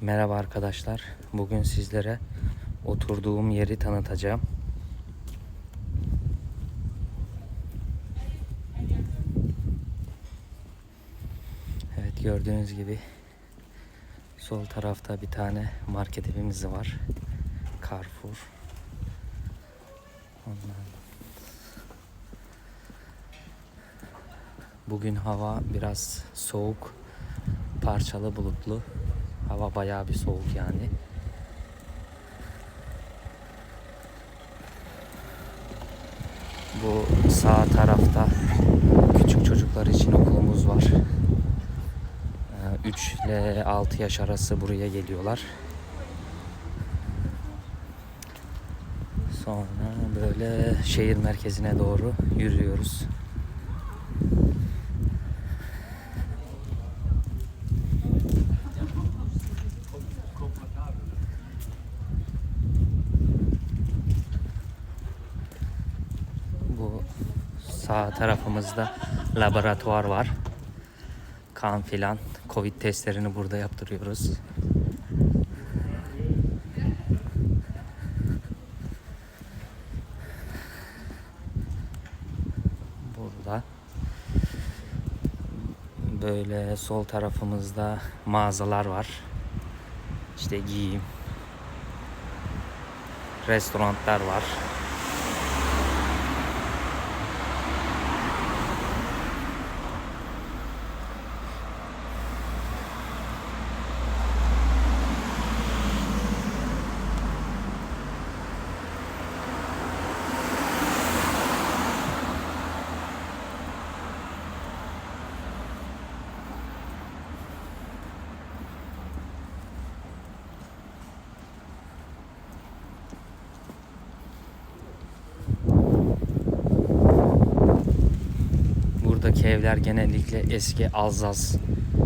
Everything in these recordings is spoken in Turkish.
Merhaba arkadaşlar. Bugün sizlere oturduğum yeri tanıtacağım. Evet gördüğünüz gibi sol tarafta bir tane market evimiz var. Carrefour. Ondan. Bugün hava biraz soğuk, parçalı bulutlu. Hava bayağı bir soğuk yani. Bu sağ tarafta küçük çocuklar için okulumuz var. 3 ile 6 yaş arası buraya geliyorlar. Sonra böyle şehir merkezine doğru yürüyoruz. Bu sağ tarafımızda laboratuvar var. Kan filan. Covid testlerini burada yaptırıyoruz. Burada böyle sol tarafımızda mağazalar var. İşte giyim, restoranlar var. Buradaki evler genellikle eski Alzaz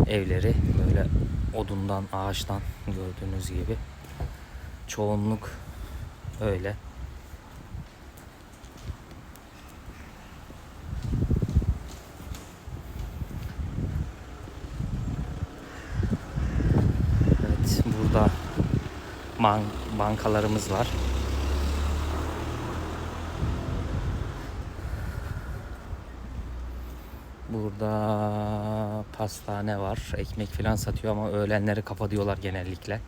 evleri. Böyle odundan, ağaçtan gördüğünüz gibi. Çoğunluk öyle. Evet, burada bankalarımız var. Burada pastane var. Ekmek falan satıyor ama öğlenleri kapatıyorlar genellikle.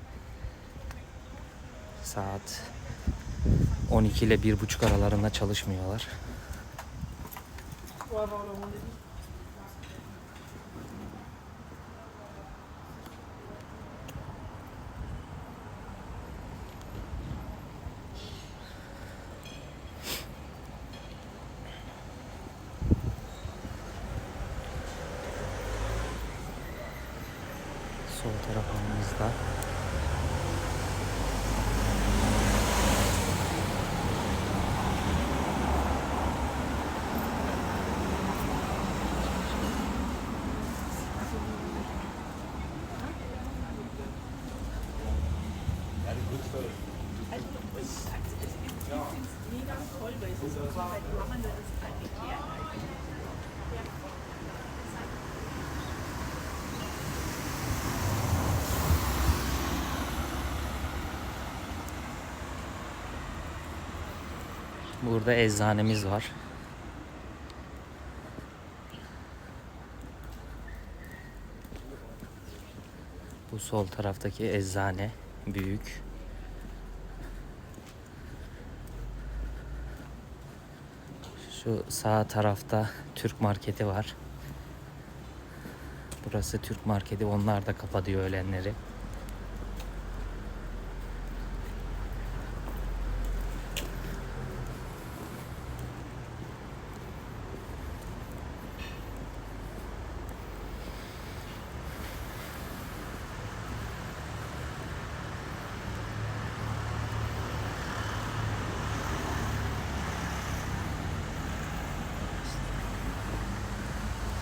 Saat 12 ile 1.30 aralarında çalışmıyorlar. Wasser. Also, es ist mega toll, weil es ist so, weil die Mama das ist halt gekehrt eigentlich. Burada eczanemiz var. Bu sol taraftaki eczane büyük. Şu sağ tarafta Türk marketi var. Burası Türk marketi. Onlar da kapatıyor öğlenleri.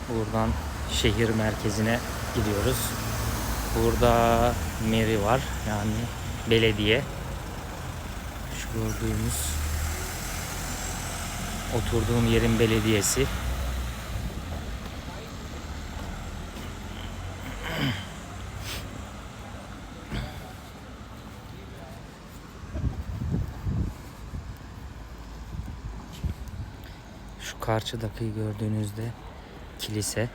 Buradan şehir merkezine gidiyoruz. Burada meri var. Yani belediye. Şu gördüğümüz oturduğum yerin belediyesi. Şu karşıdaki gördüğünüzde kilise.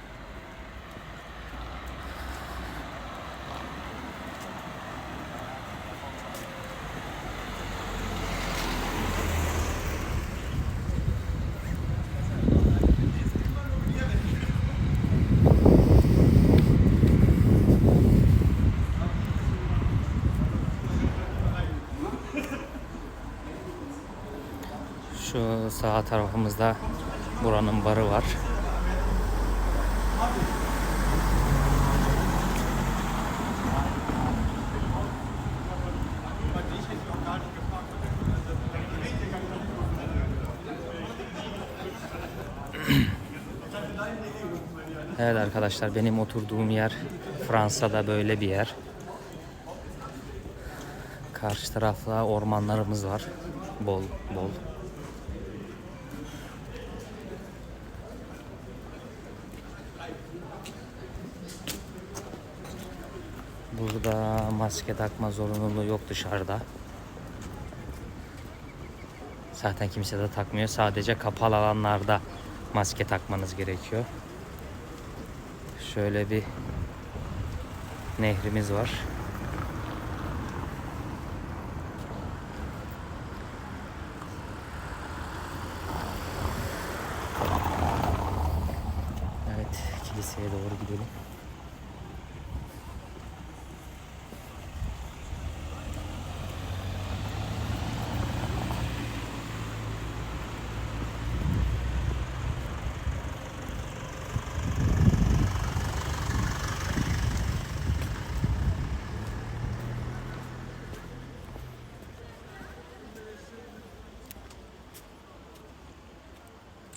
Şu sağ tarafımızda buranın barı var. Evet arkadaşlar benim oturduğum yer Fransa'da böyle bir yer. Karşı tarafta ormanlarımız var. Bol bol. Burada maske takma zorunluluğu yok dışarıda. Zaten kimse de takmıyor. Sadece kapalı alanlarda maske takmanız gerekiyor. Şöyle bir nehrimiz var. Evet, kiliseye doğru gidelim.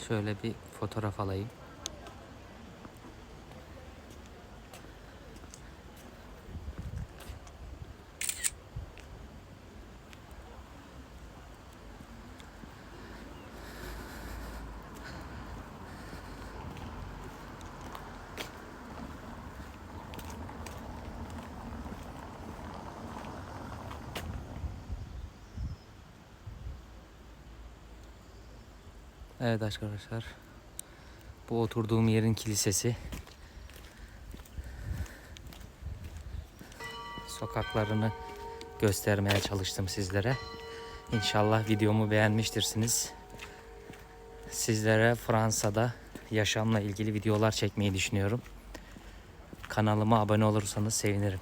Şöyle bir fotoğraf alayım. Evet arkadaşlar. Bu oturduğum yerin kilisesi. Sokaklarını göstermeye çalıştım sizlere. İnşallah videomu beğenmiştirsiniz. Sizlere Fransa'da yaşamla ilgili videolar çekmeyi düşünüyorum. Kanalıma abone olursanız sevinirim.